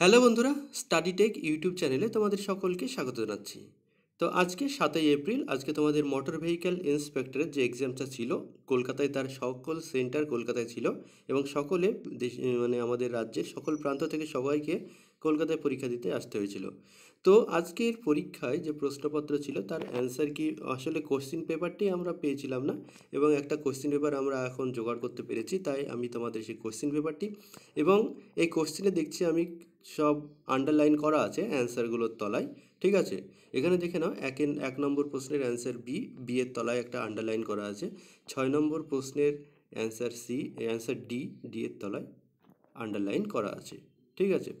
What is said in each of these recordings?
Hello বন্ধুরা, study take YouTube চ্যানেলে তোমাদের সকলকে স্বাগত জানাচ্ছি। তো আজকে সাতই এপ্রিল, আজকে তোমাদের মোটর ভেহিক্যাল ইন্সপেক্টরের যে এক্সামটা ছিল, কলকাতায় তার সকল সেন্টার কলকাতায় ছিল এবং সকলে মানে আমাদের রাজ্যের সকল প্রান্ত থেকে সবাইকে কলকাতায় পরীক্ষা দিতে আসতে হয়েছিল। তো আজকের পরীক্ষায় যে প্রশ্নপত্র ছিল, তার অ্যান্সার কি আসলে কোশ্চিন পেপারটি আমরা পেয়েছিলাম না এবং একটা কোশ্চিন পেপার আমরা এখন জোগাড় করতে পেরেছি, তাই আমি তোমাদের সেই কোশ্চিন পেপারটি এবং এই কোশ্চিনে দেখছি আমি সব আন্ডারলাইন করা আছে অ্যান্সারগুলোর তলায়, ঠিক আছে? এখানে দেখে নাও, এক এক নম্বর প্রশ্নের অ্যান্সার বি বি এর তলায় একটা আন্ডারলাইন করা আছে, ছয় নম্বর প্রশ্নের answer C answer D D এর তলায় আন্ডারলাইন করা আছে, ঠিক আছে?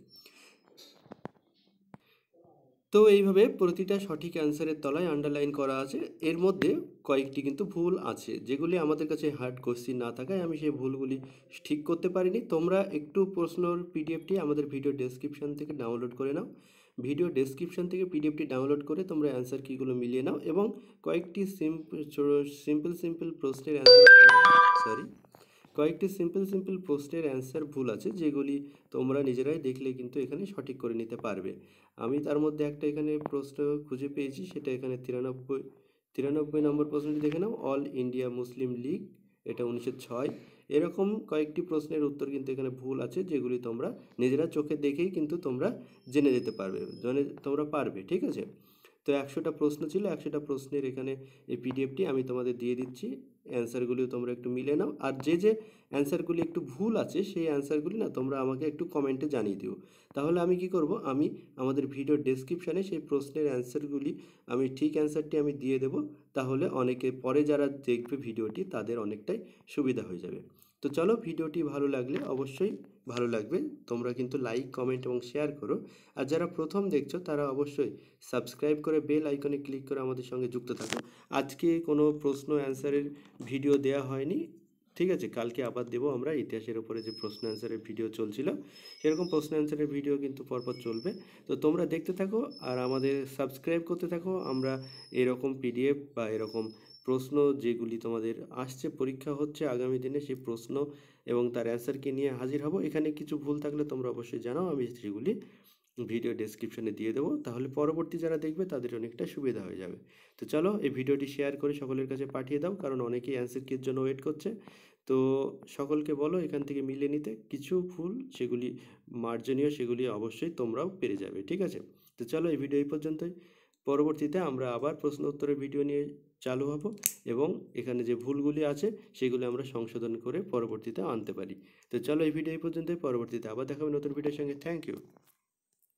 তো এইভাবে প্রতিটা সঠিক অ্যান্সারের তলায় আন্ডারলাইন করা আছে। এর মধ্যে কয়েকটি কিন্তু ভুল আছে, যেগুলি আমাদের কাছে হার্ড কোশ্চিন না থাকায় আমি সেই ভুলগুলি ঠিক করতে পারিনি। তোমরা একটু প্রশ্নর পিডিএফটি আমাদের ভিডিও ডেসক্রিপশন থেকে ডাউনলোড করে নাও। ভিডিও ডেসক্রিপশন থেকে পিডিএফটি ডাউনলোড করে তোমরা অ্যান্সার কীগুলো মিলিয়ে নাও এবং কয়েকটি সিম্পল সিম্পল সিম্পল প্রশ্নের অ্যান্সার সরি কয়েকটি সিম্পল সিম্পল প্রশ্নের অ্যান্সার ভুল আছে, যেগুলি তোমরা নিজেরাই দেখলে কিন্তু এখানে সঠিক করে নিতে পারবে। আমি তার মধ্যে একটা এখানে প্রশ্ন খুঁজে পেয়েছি, সেটা এখানে তিরানব্বই তিরানব্বই নম্বর প্রশ্নটি দেখে নাও। অল ইন্ডিয়া মুসলিম লীগ এটা উনিশশো ছয়। এরকম কয়েকটি প্রশ্নের উত্তর কিন্তু এখানে ভুল আছে, যেগুলি তোমরা নিজেরা চোখে দেখেই কিন্তু তোমরা জেনে যেতে পারবে, জেনে তোমরা পারবে, ঠিক আছে? তো একশোটা প্রশ্ন ছিল, একশোটা প্রশ্নের এখানে এই পিডিএফটি আমি তোমাদের দিয়ে দিচ্ছি। অ্যান্সারগুলিও তোমরা একটু মিলে নাও। আর যে যে অ্যান্সারগুলি একটু ভুল আছে, সেই অ্যান্সারগুলি না তোমরা আমাকে একটু কমেন্টে জানিয়ে দিও। তাহলে আমি কি করব? আমি আমাদের ভিডিও ডেসক্রিপশানে সেই প্রশ্নের অ্যান্সারগুলি আমি ঠিক অ্যান্সারটি আমি দিয়ে দেব। তাহলে অনেকে পরে যারা দেখবে ভিডিওটি তাদের অনেকটাই সুবিধা হয়ে যাবে। তো চলো ভিডিওটি ভালো লাগলে অবশ্যই ভালো লাগবে। তোমরা কিন্তু লাইক কমেন্ট এবং শেয়ার করো। আর যারা প্রথম দেখছ, তারা অবশ্যই সাবস্ক্রাইব করে বেল আইকনে ক্লিক করে আমাদের সঙ্গে যুক্ত থাকো। আজকে কোনো প্রশ্ন অ্যান্সারের ভিডিও দেওয়া হয়নি। ঠিক আছে, কালকে আবার দেবো আমরা। ইতিহাসের উপরে যে প্রশ্ন অ্যান্সারের ভিডিও চলছিল, সেরকম প্রশ্ন অ্যান্সারের ভিডিও কিন্তু পরপর চলবে। তো তোমরা দেখতে থাকো আর আমাদের সাবস্ক্রাইব করতে থাকো। আমরা এরকম পিডিএফ বা এরকম প্রশ্ন যেগুলি তোমাদের আসছে, পরীক্ষা হচ্ছে আগামী দিনে সেই প্রশ্ন এবং তার অ্যান্সারকে নিয়ে হাজির হব। এখানে কিছু ভুল থাকলে তোমরা অবশ্যই জানাও, আমি সেগুলি ভিডিও ডেসক্রিপশনে দিয়ে দেবো। তাহলে পরবর্তী যারা দেখবে তাদের অনেকটা সুবিধা হয়ে যাবে। তো চলো, এই ভিডিওটি শেয়ার করে সকলের কাছে পাঠিয়ে দাও, কারণ অনেকেই অ্যান্সার কির জন্য ওয়েট করছে। তো সকলকে বলো, এখান থেকে মিলে নিতে কিছু ভুল সেগুলি মার্জনীয়, সেগুলি অবশ্যই তোমরাও পেরে যাবে, ঠিক আছে? তো চলো, এই ভিডিও এই পর্যন্তই। পরবর্তীতে আমরা আবার প্রশ্ন উত্তরের ভিডিও নিয়ে চালু হব এবং এখানে যে ভুলগুলি আছে, সেগুলি আমরা সংশোধন করে পরবর্তীতে আনতে পারি। তো চলো এই ভিডিও এই পর্যন্তই, পরবর্তীতে আবার দেখাবে নতুন ভিডিওর সঙ্গে। Thank you